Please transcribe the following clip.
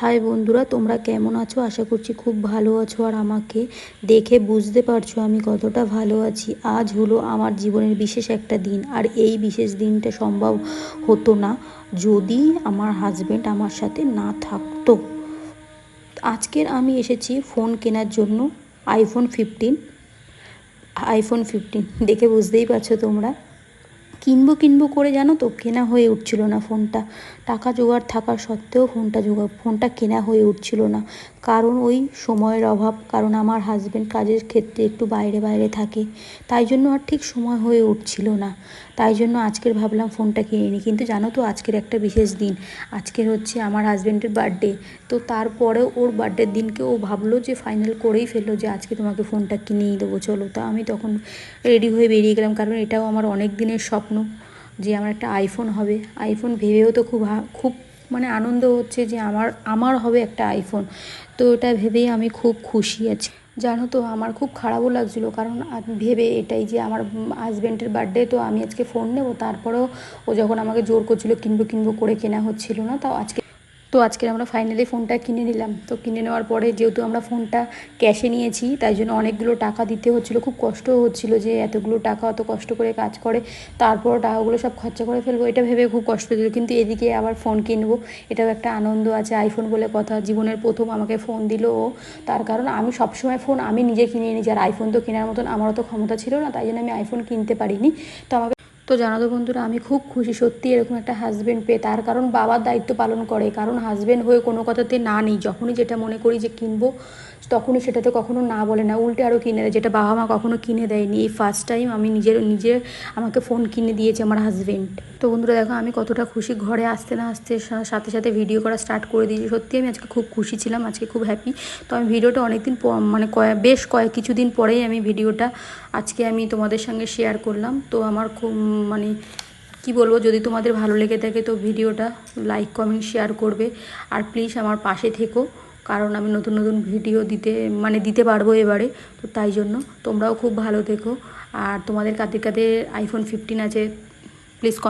High বন্ধুরা, তোমরা কেমন আছো? আশা করছি খুব ভালো আছো আর আমাকে দেখে বুঝতে পারছ আমি কতটা ভালো আছি। আজ হলো আমার জীবনের বিশেষ একটা দিন আর এই বিশেষ দিনটা সম্ভব হতো না যদি আমার হাজব্যান্ড আমার সাথে না থাকতো। আজকের আমি এসেছি ফোন কেনার জন্য আইফোন ফিফটিন আইফোন ফিফটিন দেখে বুঝতেই পারছ তোমরা। কিনবো কিনবো করে জানো তো? কেনা হয়ে উঠছিল না ফোনটা। টাকা জোগাড় থাকা সত্ত্বেও ফোনটা জোগাড়, ফোনটা কেনা হয়ে উঠছিল না। কারণ ওই সময়ের অভাব, কারণ আমার হাজব্যান্ড কাজের ক্ষেত্রে একটু বাইরে বাইরে থাকে। তাই জন্য আর ঠিক সময় হয়ে উঠছিল না। তাই জন্য আজকের ভাবলাম ফোনটা কিনে নিই। কিন্তু জানো তো আজকের একটা বিশেষ দিন। আজকের হচ্ছে আমার হাজব্যান্ডের বার্থডে তো তারপরে ওর বার্থডের দিনকে ও ভাবলো যে ফাইনাল করেই ফেলল যে আজকে তোমাকে ফোনটা কিনেই দেবো। চলো, তা আমি তখন রেডি হয়ে বেরিয়ে গেলাম। কারণ এটাও আমার অনেক দিনের স্বপ্ন যে আমার একটা আইফোন হবে। আইফোন ভেবেও তো খুব খুব মানে আনন্দ হচ্ছে যে আমার আমার হবে একটা আইফোন তো এটা ভেবেই আমি খুব খুশি আছি। জানো তো, আমার খুব খারাপও লাগছিল, কারণ ভেবে এটাই যে আমার হাজব্যান্ডের বার্থডে তো আমি আজকে ফোন নেব। তারপরেও ও যখন আমাকে জোর করছিল কিনবো কিনবো করে কেনা হচ্ছিল না, তাও আজকে তো আজকে আমরা ফাইনালি ফোনটা কিনে নিলাম। তো কিনে নেওয়ার পরে যেহেতু আমরা ফোনটা ক্যাশে নিয়েছি, তাই জন্য অনেকগুলো টাকা দিতে হচ্ছিল। খুব কষ্টও হচ্ছিল যে এতগুলো টাকা অত কষ্ট করে কাজ করে, তারপর টাকাগুলো সব খরচা করে ফেলব, এটা ভেবে খুব কষ্ট দিল কিন্তু এদিকে আবার ফোন কিনবো, এটাও একটা আনন্দ আছে আইফোন বলে কথা, জীবনের প্রথম আমাকে ফোন দিল ও। তার কারণ আমি সবসময় ফোন আমি নিজে কিনে নিয়েছি আর আইফোন তো কেনার মতন আমারও তো ক্ষমতা ছিল না, তাই জন্য আমি আইফোন কিনতে পারিনি। তো আমাকে তো জানো তো বন্ধুরা, আমি খুব খুশি, সত্যি এরকম একটা হাজব্যান্ড পেয়ে। তার কারণ বাবার দায়িত্ব পালন করে, কারণ হাজব্যান্ড হয়ে কোনো কথাতে না নেই। যখনই যেটা মনে করি যে কিনবো, তখনই সেটাতে কখনো না বলে না। উল্টে আরও কিনে দেয়, যেটা বাবা মা কখনো কিনে দেয়নি। এই ফার্স্ট টাইম আমি নিজের নিজে আমাকে ফোন কিনে দিয়েছে আমার হাজব্যান্ড তো বন্ধুরা, দেখো, আমি কতটা খুশি ঘরে আসতে না আসতে সাথে সাথে ভিডিও করা স্টার্ট করে দিয়েছি। সত্যি আমি আজকে খুব খুশি ছিলাম, আজকে খুব হ্যাপি তো আমি ভিডিওটা অনেকদিন মানে বেশ কয়েক কিছুদিন পরেই আমি ভিডিওটা আজকে আমি তোমাদের সঙ্গে শেয়ার করলাম। তো আমার খুব মানে কি বলব, যদি তোমাদের ভালো লেগে থাকে তো ভিডিওটা লাইক কমেন্ট শেয়ার করবে। আর প্লিজ আমার পাশে থেকো, কারণ আমি নতুন নতুন ভিডিও দিতে মানে দিতে পারব এবারে। তো তাই জন্য তোমরাও খুব ভালো থেকো। আর তোমাদের কাদের কাদের আইফোন ফিফটিন আছে প্লিজ